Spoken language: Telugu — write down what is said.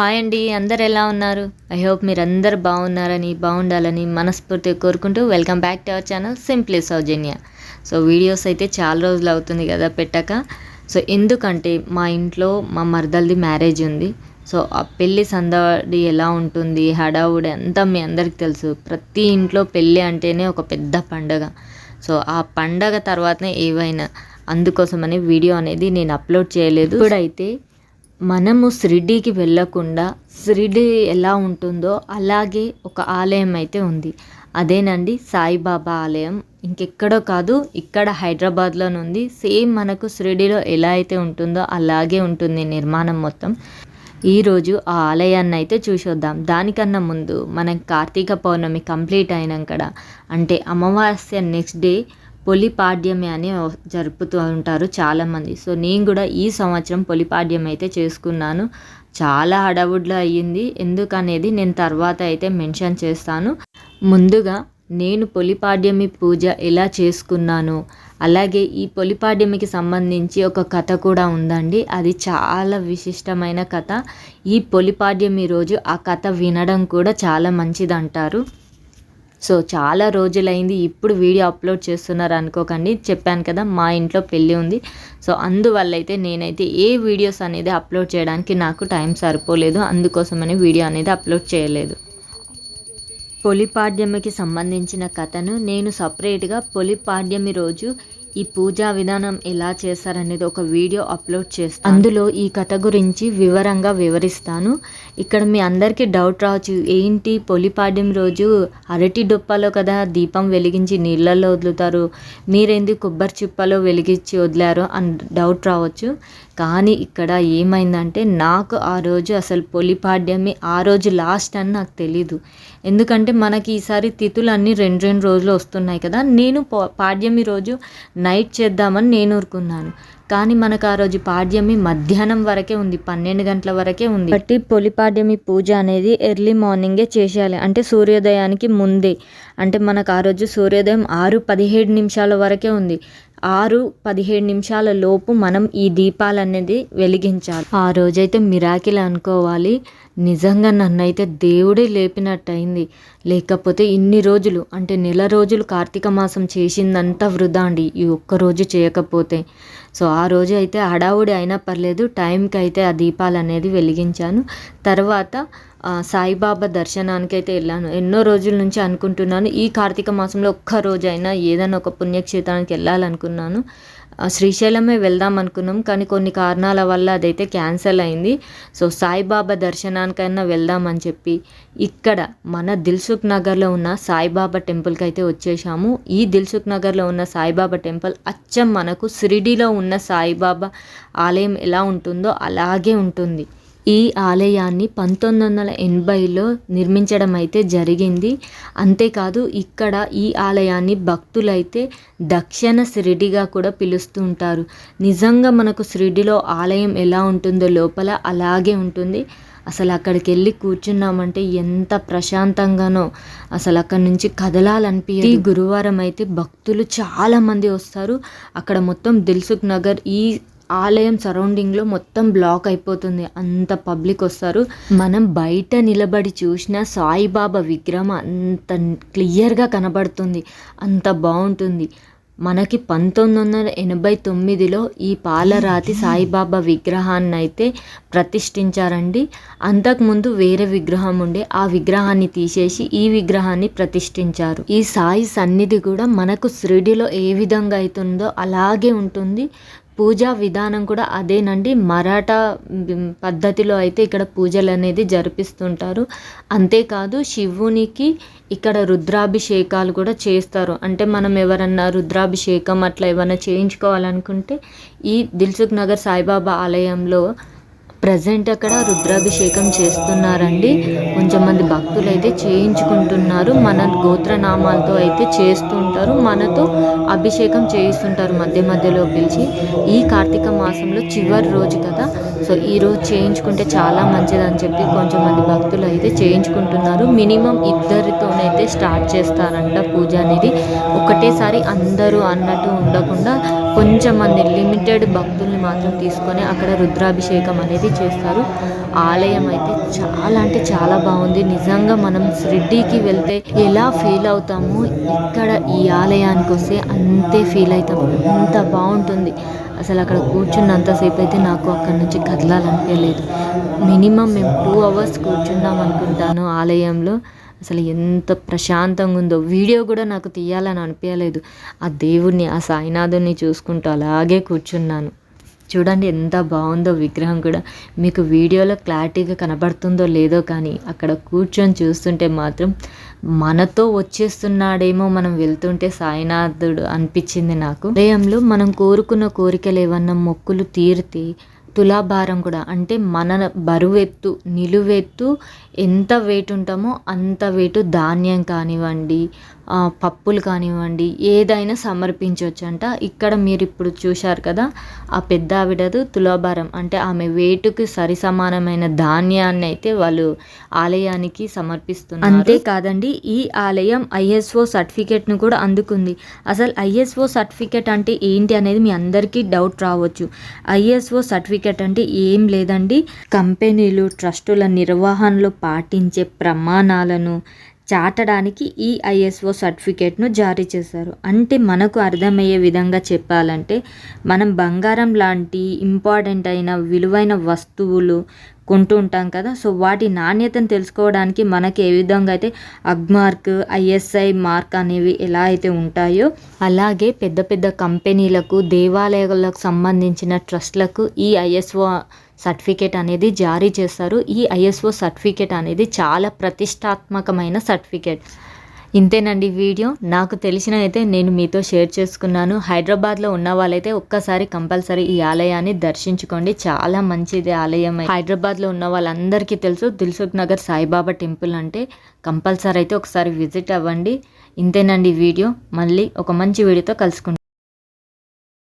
హాయ్ అండి అందరు ఎలా ఉన్నారు? ఐ హోప్ మీరు అందరు బాగున్నారని బాగుండాలని మనస్ఫూర్తిగా కోరుకుంటూ welcome back to our channel simply Soujanya so videos అయితే చాలా రోజులు అవుతుంది కదా పెట్టక. సో ఎందుకంటే మా ఇంట్లో మా మరదలది మ్యారేజ్ ఉంది. సో ఆ పెళ్ళి సందడి ఎలా ఉంటుంది హడావుడి అంతా మీ అందరికి తెలుసు. ప్రతి ఇంట్లో పెళ్ళి అంటేనే ఒక పెద్ద పండగ. సో ఆ పండగ తర్వాతనే ఏవైనా అందుకోసమని వీడియో అనేది నేను అప్లోడ్ చేయలేదు. ఇప్పుడైతే మనము షిరిడీకి వెళ్ళకుండా షిరిడి ఎలా ఉంటుందో అలాగే ఒక ఆలయం అయితే ఉంది. అదేనండి సాయిబాబా ఆలయం. ఇంకెక్కడో కాదు ఇక్కడ హైదరాబాద్లోనే ఉంది సేమ్ మనకు షిరిడిలో ఎలా అయితే ఉంటుందో అలాగే ఉంటుంది నిర్మాణం మొత్తం. ఈరోజు ఆ ఆలయాన్ని అయితే చూసొద్దాం. దానికన్నా ముందు మనం కార్తీక పౌర్ణమి కంప్లీట్ అయినాక అంటే అమావాస్య నెక్స్ట్ డే పొలిపాడ్యమి అని జరుపుతూ ఉంటారు చాలామంది. సో నేను కూడా ఈ సంవత్సరం పొలిపాడ్యం అయితే చేసుకున్నాను. చాలా హడావుడ్లో అయ్యింది. ఎందుకనేది నేను తర్వాత అయితే మెన్షన్ చేస్తాను. ముందుగా నేను పొలిపాడ్యమి పూజ ఎలా చేసుకున్నాను? అలాగే ఈ పొలిపాడ్యమికి సంబంధించి ఒక కథ కూడా ఉందండి. అది చాలా విశిష్టమైన కథ. ఈ పొలిపాడ్యమి రోజు ఆ కథ వినడం కూడా చాలా మంచిది అంటారు సో చాలా రోజులైంది ఇప్పుడు వీడియో అప్లోడ్ చేస్తున్నారు అనుకోకండి. చెప్పాను కదా మా ఇంట్లో పెళ్ళి ఉంది. సో అందువల్ల అయితే నేనైతే ఏ వీడియోస్ అనేది అప్లోడ్ చేయడానికి నాకు టైం సరిపోలేదు. అందుకోసమని వీడియో అనేది అప్లోడ్ చేయలేదు. పొలిపాడ్యమికి సంబంధించిన కథను నేను సపరేట్గా పొలిపాడ్యమి రోజు ఈ పూజా విధానం ఎలా చేస్తారనేది ఒక వీడియో అప్లోడ్ చేస్తాను. అందులో ఈ కథ గురించి వివరంగా వివరిస్తాను. ఇక్కడ మీ అందరికీ డౌట్ రావచ్చు ఏంటి పొలిపాడ్యం రోజు? అరటి డొప్పలో కదా దీపం వెలిగించి నీళ్ళల్లో వదులుతారు. మీరేంది కొబ్బరి చిప్పలో వెలిగించి వదిలారు అని డౌట్ రావచ్చు. కానీ ఇక్కడ ఏమైందంటే నాకు ఆ రోజు అసలు పొలిపాడ్యమి ఆ రోజు లాస్ట్ అని నాకు తెలీదు. ఎందుకంటే మనకి ఈసారి తిథులు అన్నీ రెండు రెండు రోజులు వస్తున్నాయి కదా. నేను పాడ్యమి రోజు నైట్ చేద్దామని నేను ఊరుకున్నాను. కానీ మనకు ఆ రోజు పాడ్యమి మధ్యాహ్నం వరకే ఉంది పన్నెండు గంటల వరకే ఉంది. బట్టి పొలిపాడ్యమి పూజ అనేది ఎర్లీ మార్నింగే చేసేయాలి. అంటే సూర్యోదయానికి ముందే. అంటే మనకు ఆ రోజు సూర్యోదయం ఆరు పదిహేడు నిమిషాల వరకే ఉంది. ఆరు పదిహేడు నిమిషాల లోపు మనం ఈ దీపాలు అనేది వెలిగించాలి. ఆ రోజైతే మిరాకిల్ అనుకోవాలి. నిజంగా నన్నైతే దేవుడే లేపినట్టయింది. లేకపోతే ఇన్ని రోజులు అంటే నెల రోజులు కార్తీక మాసం చేసిందంతా వృధా అండి ఈ ఒక్క రోజు చేయకపోతే. సో ఆ రోజు అయితే హడావుడి అయినా పర్లేదు టైంకి అయితే ఆ దీపాలు అనేది వెలిగించాను. తర్వాత సాయిబాబా దర్శనానికి అయితే వెళ్ళాను. ఎన్నో రోజుల నుంచి అనుకుంటున్నాను ఈ కార్తీక మాసంలో ఒక్క రోజైనా ఏదైనా ఒక పుణ్యక్షేత్రానికి వెళ్ళాలనుకున్నాను. శ్రీశైలమే వెళ్దాం అనుకున్నాం కానీ కొన్ని కారణాల వల్ల అదైతే క్యాన్సిల్ అయింది. సో సాయిబాబా దర్శనానికైనా వెళ్దామని చెప్పి ఇక్కడ మన దిల్సుఖ్ నగర్లో ఉన్న సాయిబాబా టెంపుల్కి అయితే వచ్చేసాము. ఈ దిల్సుఖ్ నగర్లో ఉన్న సాయిబాబా టెంపుల్ అచ్చం మనకు షిరిడీలో ఉన్న సాయిబాబా ఆలయం ఎలా ఉంటుందో అలాగే ఉంటుంది. ఈ ఆలయాన్ని పంతొమ్మిది వందల ఎనభైలో నిర్మించడం అయితే జరిగింది. అంతేకాదు ఇక్కడ ఈ ఆలయాన్ని భక్తులైతే దక్షిణ షిరిడిగా కూడా పిలుస్తూ ఉంటారు. నిజంగా మనకు షిరిడిలో ఆలయం ఎలా ఉంటుందో లోపల అలాగే ఉంటుంది. అసలు అక్కడికి వెళ్ళి కూర్చున్నామంటే ఎంత ప్రశాంతంగానో అసలు అక్కడి నుంచి కదలాలనిపి గురువారం అయితే భక్తులు చాలామంది వస్తారు. అక్కడ మొత్తం దిల్సుఖ్ నగర్ ఈ ఆలయం సరౌండింగ్లో మొత్తం బ్లాక్ అయిపోతుంది. అంత పబ్లిక్ వస్తారు. మనం బయట నిలబడి చూసిన సాయిబాబా విగ్రహం అంత క్లియర్గా కనబడుతుంది. అంత బాగుంటుంది. మనకి పంతొమ్మిది వందల ఎనభై తొమ్మిదిలో ఈ పాలరాతి సాయిబాబా విగ్రహాన్ని అయితే ప్రతిష్ఠించారండి. అంతకుముందు వేరే విగ్రహం ఉండే ఆ విగ్రహాన్ని తీసేసి ఈ విగ్రహాన్ని ప్రతిష్ఠించారు. ఈ సాయి సన్నిధి కూడా మనకు షిరిడిలో ఏ విధంగా అవుతుందో అలాగే ఉంటుంది. పూజా విధానం కూడా అదేనండి. మరాఠా పద్ధతిలో అయితే ఇక్కడ పూజలు అనేది జరిపిస్తుంటారు. అంతేకాదు శివునికి ఇక్కడ రుద్రాభిషేకాలు కూడా చేస్తారు. అంటే మనం ఎవరన్నా రుద్రాభిషేకం అట్లా ఏమైనా చేయించుకోవాలనుకుంటే ఈ దిల్సుఖ్ నగర్ సాయిబాబా ఆలయంలో ప్రజెంట్ అక్కడ రుద్రాభిషేకం చేస్తున్నారండి. కొంచెం మంది భక్తులు అయితే చేయించుకుంటున్నారు. మన గోత్రనామాలతో అయితే చేస్తుంటారు. మనతో అభిషేకం చేయిస్తుంటారు మధ్య మధ్యలో పిలిచి. ఈ కార్తీక మాసంలో చివరి రోజు కదా. సో ఈ రోజు చేయించుకుంటే చాలా మంచిదని చెప్పి కొంచెం మంది భక్తులు అయితే చేయించుకుంటున్నారు. మినిమం ఇద్దరితోనైతే స్టార్ట్ చేస్తారంట పూజ అనేది. ఒకటేసారి అందరూ అన్నట్టు ఉండకుండా కొంచెం మంది లిమిటెడ్ భక్తుల్ని మాత్రం తీసుకొని అక్కడ రుద్రాభిషేకం అనేది చేస్తారు. ఆలయం అయితే చాలా అంటే చాలా బాగుంది. నిజంగా మనం షిరిడీకి వెళ్తే ఎలా ఫీల్ అవుతామో ఇక్కడ ఈ ఆలయానికి వస్తే అంతే ఫీల్ అవుతాం. అంత బాగుంటుంది. అసలు అక్కడ కూర్చున్నంతసేపు అయితే నాకు అక్కడ నుంచి కదలాలనిపించలేదు. మినిమం మేము టూ అవర్స్ కూర్చున్నాం అనుకుంటాను ఆలయంలో. అసలు ఎంత ప్రశాంతంగా ఉందో. వీడియో కూడా నాకు తీయాలని అనిపించలేదు. ఆ దేవుణ్ణి ఆ సాయినాథుని చూసుకుంటూ అలాగే కూర్చున్నాను. చూడండి ఎంత బాగుందో విగ్రహం కూడా. మీకు వీడియోలో క్లారిటీగా కనబడుతుందో లేదో కానీ అక్కడ కూర్చొని చూస్తుంటే మాత్రం మనతో వచ్చేస్తున్నాడేమో మనం వెళ్తుంటే సాయినాథుడు అనిపించింది నాకు. హృదయంలో మనం కోరుకున్న కోరికలు ఏమన్నా మొక్కులు తీరితే తులాభారం కూడా. అంటే మన బరువెత్తు నిలువెత్తు ఎంత వెయిట్ ఉంటామో అంత వెయిట్ ధాన్యం కానివ్వండి పప్పులు కానివ్వండి ఏదైనా సమర్పించవచ్చు అంట ఇక్కడ మీరు ఇప్పుడు చూశారు కదా ఆ పెద్ద ఆవిడదు తులాభారం. అంటే ఆమె వెయిట్కి సరి సమానమైన ధాన్యాన్ని అయితే వాళ్ళు ఆలయానికి సమర్పిస్తున్నారు. అంతేకాదండి ఈ ఆలయం ఐఎస్ఓ సర్టిఫికేట్ను కూడా అందుకుంది. అసలు ఐఎస్ఓ సర్టిఫికేట్ అంటే ఏంటి అనేది మీ అందరికీ డౌట్ రావచ్చు. ఐఎస్ఓ సర్టిఫికేట్ సర్టిఫికెట్ అంటే ఏం లేదండి. కంపెనీలు ట్రస్టుల నిర్వహణలో పాటించే ప్రమాణాలను చాటడానికి ఈ ఐఎస్ఓ సర్టిఫికేట్ను జారీ చేశారు. అంటే మనకు అర్థమయ్యే విధంగా చెప్పాలంటే మనం బంగారం లాంటి ఇంపార్టెంట్ అయిన విలువైన వస్తువులు కొంటూ ఉంటాం కదా. సో వాటి నాణ్యతను తెలుసుకోవడానికి మనకి ఏ విధంగా అయితే అగ్మార్క్ ఐఎస్ఐ మార్క్ అనేవి ఎలా అయితే ఉంటాయో అలాగే పెద్ద పెద్ద కంపెనీలకు దేవాలయాలకు సంబంధించిన ట్రస్ట్లకు ఈ ఐఎస్ఓ సర్టిఫికేట్ అనేది జారీ చేస్తారు. ఈ ఐఎస్ఓ సర్టిఫికేట్ అనేది చాలా ప్రతిష్టాత్మకమైన సర్టిఫికేట్. ఇంతేనండి వీడియో. నాకు తెలిసిన అయితే నేను మీతో షేర్ చేసుకున్నాను. హైదరాబాద్లో ఉన్న వాళ్ళైతే ఒక్కసారి కంపల్సరీ ఈ ఆలయాన్ని దర్శించుకోండి. చాలా మంచిది ఆలయం. హైదరాబాద్లో ఉన్న వాళ్ళందరికీ తెలుసు. దిల్సుఖ్ నగర్ సాయిబాబా టెంపుల్ అంటే కంపల్సరీ అయితే ఒకసారి విజిట్ అవ్వండి. ఇంతేనండి వీడియో. మళ్ళీ ఒక మంచి వీడియోతో కలుసుకుంటాం